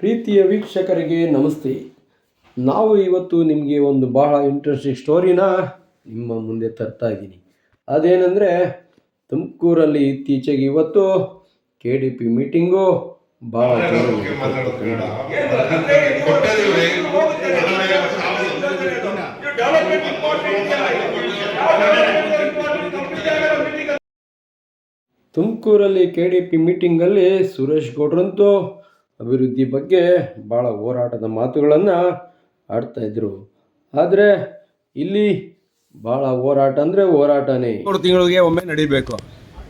ಪ್ರೀತಿಯ ವೀಕ್ಷಕರಿಗೆ ನಮಸ್ತೆ. ನಾವು ಇವತ್ತು ನಿಮಗೆ ಒಂದು ಬಹಳ ಇಂಟ್ರೆಸ್ಟಿಂಗ್ ಸ್ಟೋರಿನ ನಿಮ್ಮ ಮುಂದೆ ತರ್ತಾ ಇದ್ದೀನಿ. ಅದೇನೆಂದರೆ ತುಮಕೂರಲ್ಲಿ ಇತ್ತೀಚೆಗೆ ಇವತ್ತು ಕೆ ಡಿ ಪಿ ಮೀಟಿಂಗು ಭಾಳ ತುಮಕೂರಲ್ಲಿ ಕೆ ಡಿ ಪಿ ಮೀಟಿಂಗಲ್ಲಿ ಸುರೇಶ್ ಗೌಡ್ರಂತೂ ಅಭಿವೃದ್ಧಿ ಬಗ್ಗೆ ಭಾಳ ಹೋರಾಟದ ಮಾತುಗಳನ್ನು ಆಡ್ತಾ ಇದ್ರು. ಆದರೆ ಇಲ್ಲಿ ಭಾಳ ಹೋರಾಟ ಅಂದರೆ ಹೋರಾಟನೇ. ಮೂರು ತಿಂಗಳಿಗೆ ಒಮ್ಮೆ ನಡಿಬೇಕು.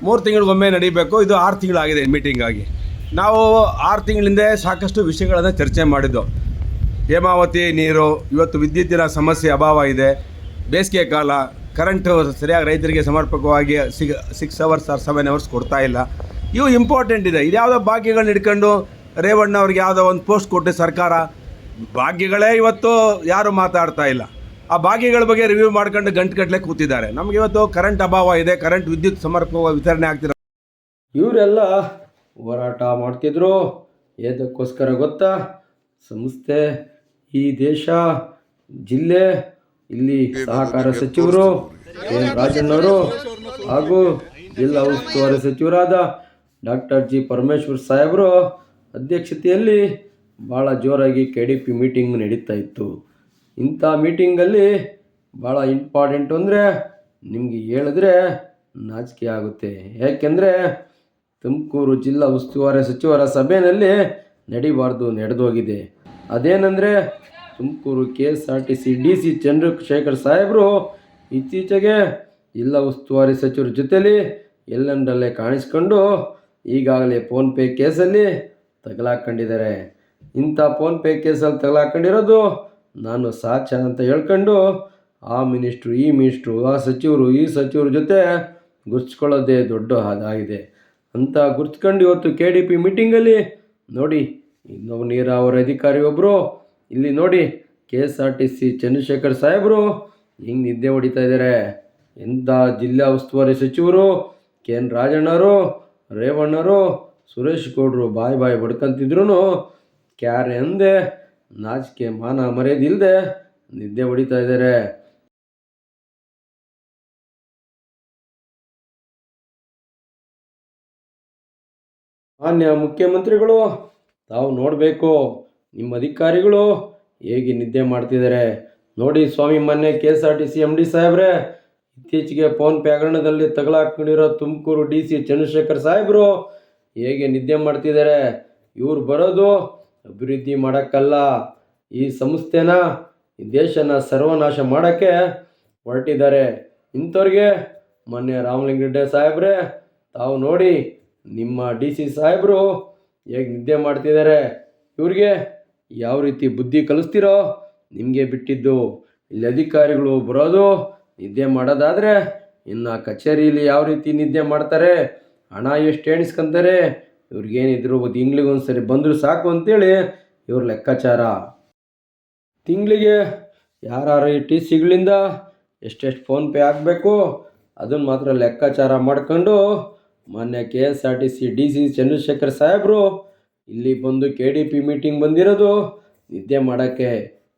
ಮೂರು ತಿಂಗಳಿಗೊಮ್ಮೆ ನಡಿಬೇಕು. ಇದು ಆರು ತಿಂಗಳಾಗಿದೆ ಮೀಟಿಂಗ್ ಆಗಿ. ನಾವು ಆರು ತಿಂಗಳಿಂದ ಸಾಕಷ್ಟು ವಿಷಯಗಳನ್ನು ಚರ್ಚೆ ಮಾಡಿದ್ದು. ಹೇಮಾವತಿ, ನೀರು, ಇವತ್ತು ವಿದ್ಯುತ್ತಿನ ಸಮಸ್ಯೆ ಅಭಾವ ಇದೆ. ಬೇಸಿಗೆ ಕಾಲ ಕರೆಂಟು ಸರಿಯಾಗಿ ರೈತರಿಗೆ ಸಮರ್ಪಕವಾಗಿ ಸಿಗ್ six hours or seven hours ಕೊಡ್ತಾ ಇಲ್ಲ. ಇವು ಇಂಪಾರ್ಟೆಂಟ್ ಇದೆ. ಇದ್ಯಾವುದೋ ಬಾಕಿಗಳನ್ನ ಹಿಡ್ಕೊಂಡು ರೇವಣ್ಣ ಅವ್ರಿಗೆ ಯಾವುದೋ ಒಂದು ಪೋಸ್ಟ್ ಕೊಟ್ಟು ಸರ್ಕಾರ, ಭಾಗ್ಯಗಳೇ ಇವತ್ತು ಯಾರು ಮಾತಾಡ್ತಾ ಇಲ್ಲ. ಆ ಭಾಗ್ಯಗಳ ಬಗ್ಗೆ ರಿವ್ಯೂ ಮಾಡ್ಕೊಂಡು ಗಂಟುಗಟ್ಟಲೆ ಕೂತಿದ್ದಾರೆ. ನಮಗೆ ಇವತ್ತು ಕರೆಂಟ್ ಅಭಾವ ಇದೆ ಕರೆಂಟ್ ವಿದ್ಯುತ್ ಸಮರ್ಪಕವಾಗಿ ವಿತರಣೆ ಆಗ್ತಿರೋ ಇವರೆಲ್ಲ ಹೋರಾಟ ಮಾಡ್ತಿದ್ರು. ಏದಕ್ಕೋಸ್ಕರ ಗೊತ್ತಾ? ಸಂಸ್ಥೆ, ಈ ದೇಶ, ಜಿಲ್ಲೆ, ಇಲ್ಲಿ ಸಹಕಾರ ಸಚಿವರು ರಾಜಣ್ಣವರು ಹಾಗೂ ಜಿಲ್ಲಾ ಉಸ್ತುವಾರಿ ಸಚಿವರಾದ ಡಾಕ್ಟರ್ ಜಿ ಪರಮೇಶ್ವರ್ ಸಾಹೇಬರು ಅಧ್ಯಕ್ಷತೆಯಲ್ಲಿ ಭಾಳ ಜೋರಾಗಿ ಕೆ ಡಿ ಪಿ ಮೀಟಿಂಗ್ ನಡೀತಾ ಇತ್ತು. ಇಂಥ ಮೀಟಿಂಗಲ್ಲಿ ಭಾಳ ಇಂಪಾರ್ಟೆಂಟು ಅಂದರೆ ನಿಮಗೆ ಹೇಳಿದ್ರೆ ನಾಚಿಕೆ ಆಗುತ್ತೆ. ಏಕೆಂದರೆ ತುಮಕೂರು ಜಿಲ್ಲಾ ಉಸ್ತುವಾರಿ ಸಚಿವರ ಸಭೆಯಲ್ಲಿ ನಡಿಬಾರ್ದು, ನಡೆದೋಗಿದೆ. ಅದೇನೆಂದರೆ Tumakuru K S R T C D C Chandrashekhar ಸಾಹೇಬರು ಇತ್ತೀಚೆಗೆ ಜಿಲ್ಲಾ ಉಸ್ತುವಾರಿ ಸಚಿವರ ಜೊತೆಯಲ್ಲಿ ಎಲ್ಲೆಂದರಲ್ಲೇ ಕಾಣಿಸ್ಕೊಂಡು ಈಗಾಗಲೇ ಫೋನ್ಪೇ ಕೇಸಲ್ಲಿ ತಗಲಾಕೊಂಡಿದ್ದಾರೆ. ಇಂಥ ಫೋನ್ಪೇ ಕೇಸಲ್ಲಿ ತಗಲಾಕೊಂಡಿರೋದು ನಾನು ಸಾಚ ಅಂತ ಹೇಳ್ಕೊಂಡು ಆ ಮಿನಿಸ್ಟ್ರು, ಈ ಮಿನಿಸ್ಟ್ರು, ಆ ಸಚಿವರು, ಈ ಸಚಿವರ ಜೊತೆ ಗುರ್ಸ್ಕೊಳ್ಳೋದೇ ದೊಡ್ಡ ಅದಾಗಿದೆ ಅಂತ ಗುರ್ತ್ಕೊಂಡು ಇವತ್ತು ಕೆ ಡಿ ಪಿ ಮೀಟಿಂಗಲ್ಲಿ ನೋಡಿ, ಇನ್ನೊಬ್ಬ ನೀರಾವರಿ ಅಧಿಕಾರಿ ಒಬ್ಬರು ಇಲ್ಲಿ ನೋಡಿ K S R T C Chandrashekhar ಸಾಹೇಬರು ಹಿಂಗೆ ನಿದ್ದೆ ಹೊಡಿತಾ ಇದ್ದಾರೆ. ಎಂಥ ಜಿಲ್ಲಾ ಉಸ್ತುವಾರಿ ಸಚಿವರು, ಕೆ ಎನ್ ರಾಜಣ್ಣರು, ರೇವಣ್ಣರು ಸುರೇಶ್ ಗೌಡ್ರು ಬಾಯಿ ಬಾಯಿ ಬಡ್ಕಂತಿದ್ರು ಕ್ಯಾರೆ ಅಂದೆ ನಾಚಿಕೆ ಮಾನ ಮರೆಯದಿಲ್ಲದೆ ನಿದ್ದೆ ಹೊಡಿತಾ ಇದ್ದಾರೆ ಮಾನ್ಯ ಮುಖ್ಯಮಂತ್ರಿಗಳು, ತಾವು ನೋಡಬೇಕು ನಿಮ್ಮ ಅಧಿಕಾರಿಗಳು ಹೇಗೆ ನಿದ್ದೆ ಮಾಡ್ತಿದ್ದಾರೆ ನೋಡಿ ಸ್ವಾಮಿ ಮೊನ್ನೆ K S R T C M D ಸಾಹೇಬ್ರೆ, ಇತ್ತೀಚೆಗೆ ಫೋನ್ಪೇ ಹಗರಣದಲ್ಲಿ ತಗಲಾಕೊಂಡಿರೋ ತುಮಕೂರು ಡಿ ಸಿ ಚಂದ್ರಶೇಖರ್ ಸಾಹೇಬರು ಹೇಗೆ ನಿದ್ದೆ ಮಾಡ್ತಿದ್ದಾರೆ? ಇವ್ರು ಬರೋದು ಅಭಿವೃದ್ಧಿ ಮಾಡೋಕ್ಕಲ್ಲ. ಈ ಸಂಸ್ಥೆನ, ಈ ದೇಶನ ಸರ್ವನಾಶ ಮಾಡೋಕ್ಕೆ ಹೊರಟಿದ್ದಾರೆ. ಇಂಥವ್ರಿಗೆ ಮೊನ್ನೆ ರಾಮಲಿಂಗರೆಡ್ಡಿ ಸಾಹೇಬ್ರೆ, ತಾವು ನೋಡಿ ನಿಮ್ಮ ಡಿ ಸಿ ಸಾಹೇಬರು ಹೇಗೆ ನಿದ್ದೆ ಮಾಡ್ತಿದ್ದಾರೆ? ಇವ್ರಿಗೆ ಯಾವ ರೀತಿ ಬುದ್ಧಿ ಕಲಿಸ್ತಿರೋ ನಿಮಗೆ ಬಿಟ್ಟಿದ್ದು. ಇಲ್ಲಿ ಅಧಿಕಾರಿಗಳು ಬರೋದು ನಿದ್ದೆ ಮಾಡೋದಾದರೆ ಇನ್ನು ಕಚೇರಿಯಲ್ಲಿ ಯಾವ ರೀತಿ ನಿದ್ದೆ ಮಾಡ್ತಾರೆ? ಹಣ ಎಷ್ಟು ಎಣಿಸ್ಕೊಂತಾರೆ ಇವ್ರಿಗೇನಿದ್ರು ತಿಂಗ್ಳಿಗೆ ಒಂದು ಸರಿ ಬಂದರೂ ಸಾಕು ಅಂತೇಳಿ ಇವ್ರ ಲೆಕ್ಕಾಚಾರ. ತಿಂಗಳಿಗೆ ಯಾರು ಈ ಟಿ ಸಿಗಳಿಂದ ಎಷ್ಟೆಷ್ಟು ಫೋನ್ಪೇ ಆಗಬೇಕು? ಅದನ್ನು ಮಾತ್ರ ಲೆಕ್ಕಾಚಾರ ಮಾಡ್ಕೊಂಡು ಮೊನ್ನೆ K S R T C D C Chandrashekhar ಸಾಹೇಬರು ಇಲ್ಲಿ ಬಂದು ಕೆ ಡಿ ಪಿ ಮೀಟಿಂಗ್ ಬಂದಿರೋದು. ನಿದ್ದೆ ಮಾಡೋಕ್ಕೆ.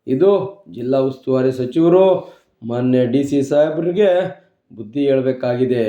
ಇದು ಜಿಲ್ಲಾ ಉಸ್ತುವಾರಿ ಸಚಿವರು ಮೊನ್ನೆ ಡಿ ಸಿ ಸಾಹೇಬ್ರಿಗೆ ಬುದ್ಧಿ ಹೇಳಬೇಕಾಗಿದೆ.